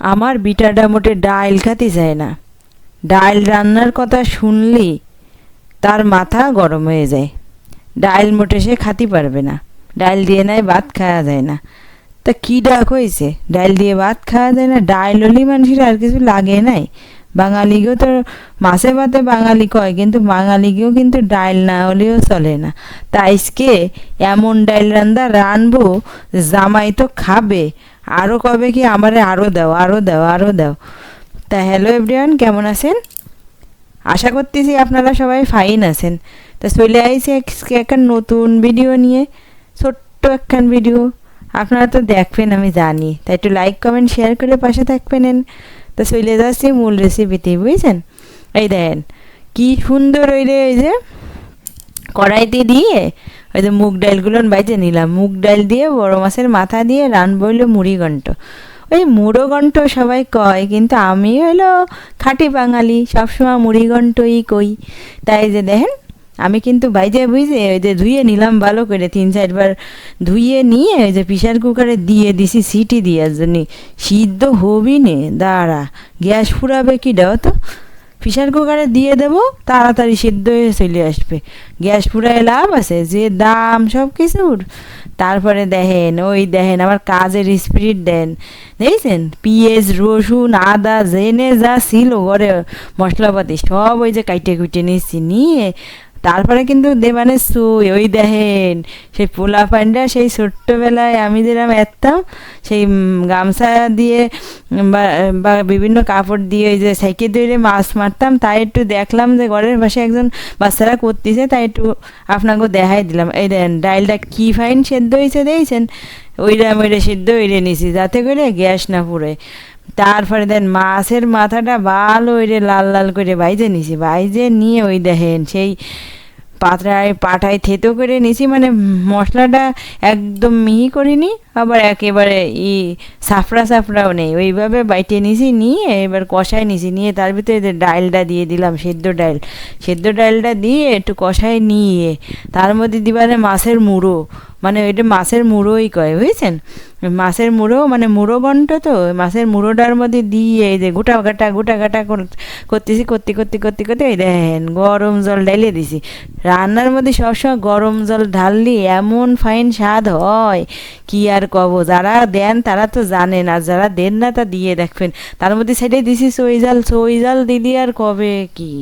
আমার বিটাটা মোটে ডাইল খাতে চায় না। ডাইল রান্নার কথা শুনলি, তার মাথা গরম হয়ে যায়। ডাইল মোটে সে খাতে পারবে না। ডাইল দিয়ে নাই ভাত খাওয়া যায় না। তা কী ডাক হয়েছে ডাইল দিয়ে ভাত খাওয়া যায় না? ডাইল হলেই মানুষের আর কিছু লাগে নাই। বাঙালিকেও তো মাছে ভাতে বাঙালি কয়, কিন্তু বাঙালিকেও কিন্তু ডাইল না হলেও চলে না। তা আজকে এমন ডাইল রান্দা রানবো, জামাই তো খাবে। আরও কবে কি আমারে আরও দাও আরও দাও আরও দাও। তা হ্যালো এভরিওয়ান কেমন আছেন? আশা করতেছি আপনারা সবাই ফাইন আছেন। তা চলে আইসি একটা নতুন ভিডিও নিয়ে, ছোট্ট একখান ভিডিও আপনারা তো দেখবেন, আমি জানি। তাই একটু লাইক কমেন্ট শেয়ার করে পাশে থাকবেন। তো চলে যাচ্ছি মূল রেসিপিতে বুঝছেন? এই দেখেন, কি সুন্দর ওই রে ওই যে, কড়াইতে দিয়ে ওই যে মুগ ডালগুলো বাইজে নিলাম। মুগ ডাল দিয়ে, বড় মাছের মাথা দিয়ে রানবো হইল মুড়ি ঘন্ট। ওই মুড়ো ঘন্ট সবাই কয়, কিন্তু আমি হলো খাঁটি বাঙালি, সবসময় মুড়ি ঘন্টই কই। তাই যে দেখেন, আমি কিন্তু বাইজে বুঝে ওই যে ধুয়ে নিলাম ভালো করে, তিন চারবার ধুয়ে নিয়ে ওই যে প্রেশার কুকারে দিয়ে দিছি, সিটি দেওয়ার জন্য। সিদ্ধ হবি নে, দাঁড়া, গ্যাস ফুরাবে কি, দাও তো। প্রেশার কুকারে দিয়ে দেব, তাড়াতাড়ি সিদ্ধ হয়ে চলে আসবে। গ্যাস পুরায় লাভ আছে, যে দাম সব কিছুর। তারপরে দেখেন, ওই দেখেন আমার কাজের স্পিরিট দেন। দেখছেন? পিঁয়াজ, রসুন, আদা জেনে যা ছিল ঘরে, মশলাপাতি, সব ওই যে কাইটে কুইটে নিয়েছি, নিয়ে তারপরে কিন্তু দেবানে সুই ওই দেখেন, সেই পোলা পান্ডা সেই ছোট্টবেলায় আমি যেরকম এরতাম সেই গামছা দিয়ে বা বিভিন্ন কাপড় দিয়ে ওই যে সাইকেল দিয়ে মাছ মারতাম, তাই একটু দেখলাম যে ঘরের পাশে একজন বাচ্চারা করতেছে, তাই একটু আপনাকে দেখাই দিলাম। এই দেন ডাইলটা কি ফাইন সেদ্ধ হয়েছে দিয়েছেন ওইরা ওইটা সিদ্ধ ওইরে নিছি, যাতে করে গ্যাস না পুড়ে। তারপরে দেন মাছের মাথাটা ভালো ওইরে লাল লাল করে বাইজে নিছি বাইজে নিয়ে ওই দেখেন, সেই পাতড়ায় পাটায় থেতো করে নিছি মানে মশলাটা একদম মিহি করিনি আবার একেবারে ই সাফরা সাফরাও নেই। ওইভাবে বাইটে নিছি, নিয়ে এবার কষায় নিছি, নিয়ে তার ভিতরে যে ডালটা দিয়ে দিলাম, সেদ্ধ ডাইল। সেদ্ধ ডাইলটা দিয়ে একটু কষায় নিয়ে, তার মধ্যে দিবারে মাছের মুড়ো। মানে ওইটা মাছের মুড়োই কয়, বুঝছেন? মাছের মুড়ো মানে মুড়ো গন্ট তো মাছের মুড়োটার মধ্যে দিয়ে এই যে গোটা গাটা গোটা গাটা করতেছি, করতে করতে করতে করতে এই দেখেন গরম জল ঢেলে দিছি। রান্নার মধ্যে সবসময় গরম জল ঢাললি এমন ফাইন স্বাদ হয়, কি আর কব? যারা দেন তারা তো জানেন আর যারা দেন না তা দিয়ে দেখবেন। তার মধ্যে সেটাই দিছি, সই জাল সই জাল দিলি আর কবে কি?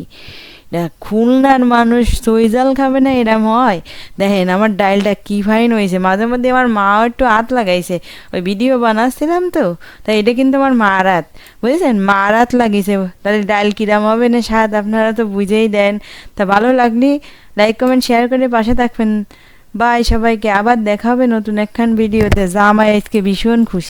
দেখ, খুলনার মানুষ সই জাল খাবে না এরম হয়। দেখেন আমার ডালটা কি ফাইন হয়েছে। মাঝে মধ্যে আমার মাও একটু হাত লাগাইছে। ওই ভিডিও বানাচ্ছিলাম তো তাই এটা কিন্তু আমার মার হাত বুঝেছেন? মার হাত লাগিয়েছে। তাহলে ডাল কিরাম হবে না স্বাদ? আপনারা তো বুঝেই দেন। তা ভালো লাগলে লাইক কমেন্ট শেয়ার করে পাশে থাকবেন। বাই সবাইকে। আবার দেখা হবে নতুন একখান ভিডিওতে যা জামাই আজকে ভীষণ খুশি।